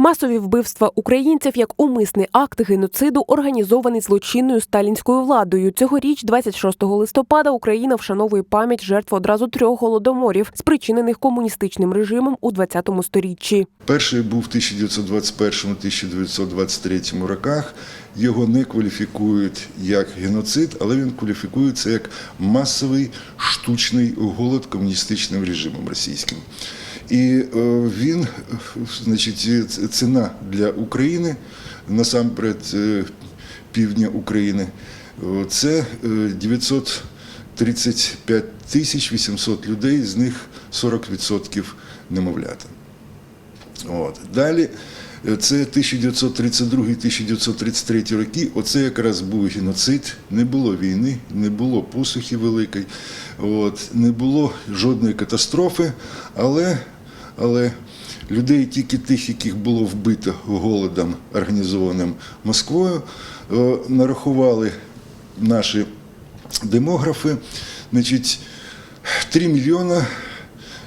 Масові вбивства українців як умисний акт геноциду, організований злочинною сталінською владою. Цьогоріч, 26 листопада, Україна вшановує пам'ять жертв одразу трьох голодоморів, спричинених комуністичним режимом у 20 сторіччі. Перший був в 1921-1923 роках. Його не кваліфікують як геноцид, але він кваліфікується як масовий штучний голод комуністичним режимом російським. І е, він, значить, ціна для України, насамперед е, півдня України, е, це е, 935 тисяч 800 людей, з них 40% немовлята. От. Далі е, це 1932-1933 роки. Оце якраз був геноцид. Не було війни, не було посухи великої, от, не було жодної катастрофи, але, але людей, тільки тих, яких було вбито голодом, організованим Москвою, е, нарахували наші демографи. Значить, 3 мільйона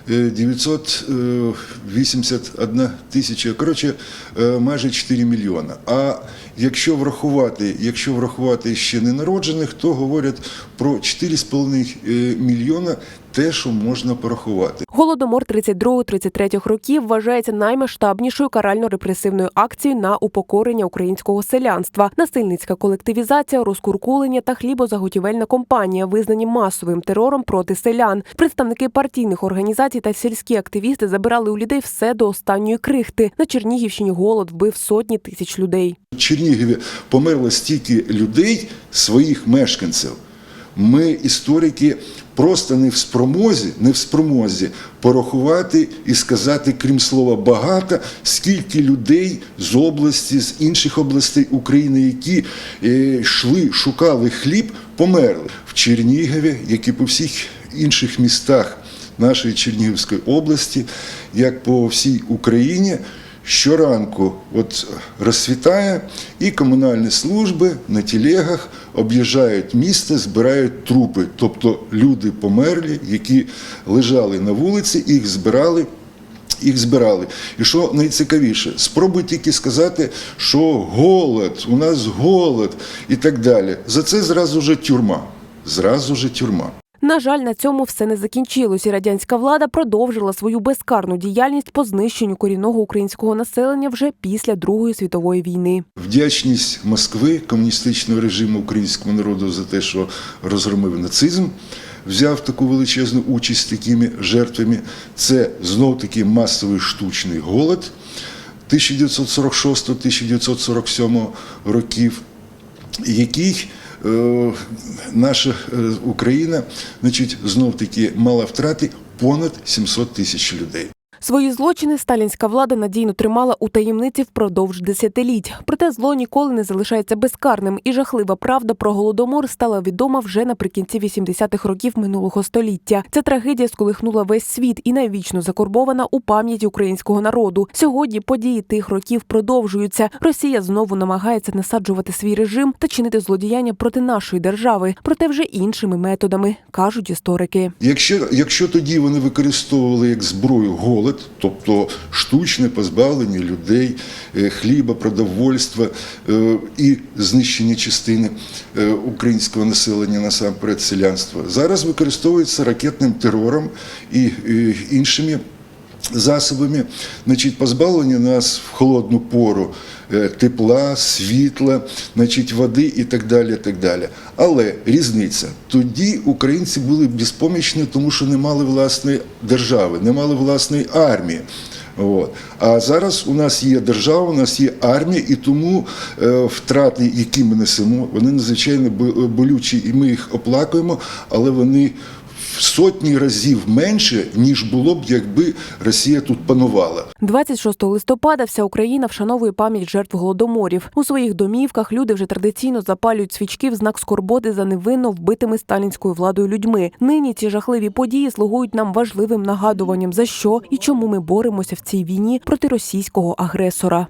981 тисяча, коротше, е, майже 4 мільйона. А якщо врахувати, якщо врахувати ще ненароджених, то говорять про 4,5 е, мільйона те, що можна порахувати. Голодомор 32-33 років вважається наймасштабнішою карально-репресивною акцією на упокорення українського селянства. Насильницька колективізація, розкуркулення та хлібозаготівельна компанія визнані масовим терором проти селян. Представники партійних організацій та сільські активісти забирали у людей все до останньої крихти. На Чернігівщині голод вбив сотні тисяч людей. В Чернігові померло стільки людей, своїх мешканців. Ми, історики, просто не в спромозі, не в спромозі порахувати і сказати, крім слова багато, скільки людей з області, з інших областей України, які е, йшли, шукали хліб, померли в Чернігові, як і по всіх інших містах нашої Чернігівської області, як по всій Україні. Щоранку от розсвітає, і комунальні служби на телегах об'їжджають місто, збирають трупи, тобто люди померлі, які лежали на вулиці, їх збирали. Їх збирали. І що найцікавіше, спробуй тільки сказати, що голод, у нас голод і так далі. За це зразу же тюрма. Зразу же тюрма. На жаль, на цьому все не закінчилось, і радянська влада продовжила свою безкарну діяльність по знищенню корінного українського населення вже після Другої світової війни. Вдячність Москви, комуністичного режиму українському народу за те, що розгромив нацизм, взяв таку величезну участь такими жертвами. Це знов таки масовий штучний голод 1946-1947 років, який наша е, Україна, значить, знов таки мала втрати понад 700 тисяч людей. Свої злочини сталінська влада надійно тримала у таємниці впродовж десятиліть. Проте зло ніколи не залишається безкарним, і жахлива правда про голодомор стала відома вже наприкінці 80-х років минулого століття. Ця трагедія сколихнула весь світ і навічно закорбована у пам'яті українського народу. Сьогодні події тих років продовжуються. Росія знову намагається насаджувати свій режим та чинити злодіяння проти нашої держави, проте вже іншими методами, кажуть історики. Якщо, якщо тоді вони використовували як зброю голод, тобто штучне позбавлення людей е, хліба, продовольства е, і знищення частини е, українського населення насамперед селянства, зараз використовується ракетним терором і іншими засобами, значить, позбавлення нас в холодну пору е, тепла, світла, значить, води і так далі. так далі. Але різниця. Тоді українці були безпомічні, тому що не мали власної держави, не мали власної армії. От. А зараз у нас є держава, у нас є армія, і тому е, втрати, які ми несемо, вони надзвичайно болючі, і ми їх оплакуємо, але вони в сотні разів менше, ніж було б, якби Росія тут панувала. 26 листопада вся Україна вшановує пам'ять жертв голодоморів. У своїх домівках люди вже традиційно запалюють свічки в знак скорботи за невинно вбитими сталінською владою людьми. Нині ці жахливі події слугують нам важливим нагадуванням за що і чому ми боремося в цій війні проти російського агресора.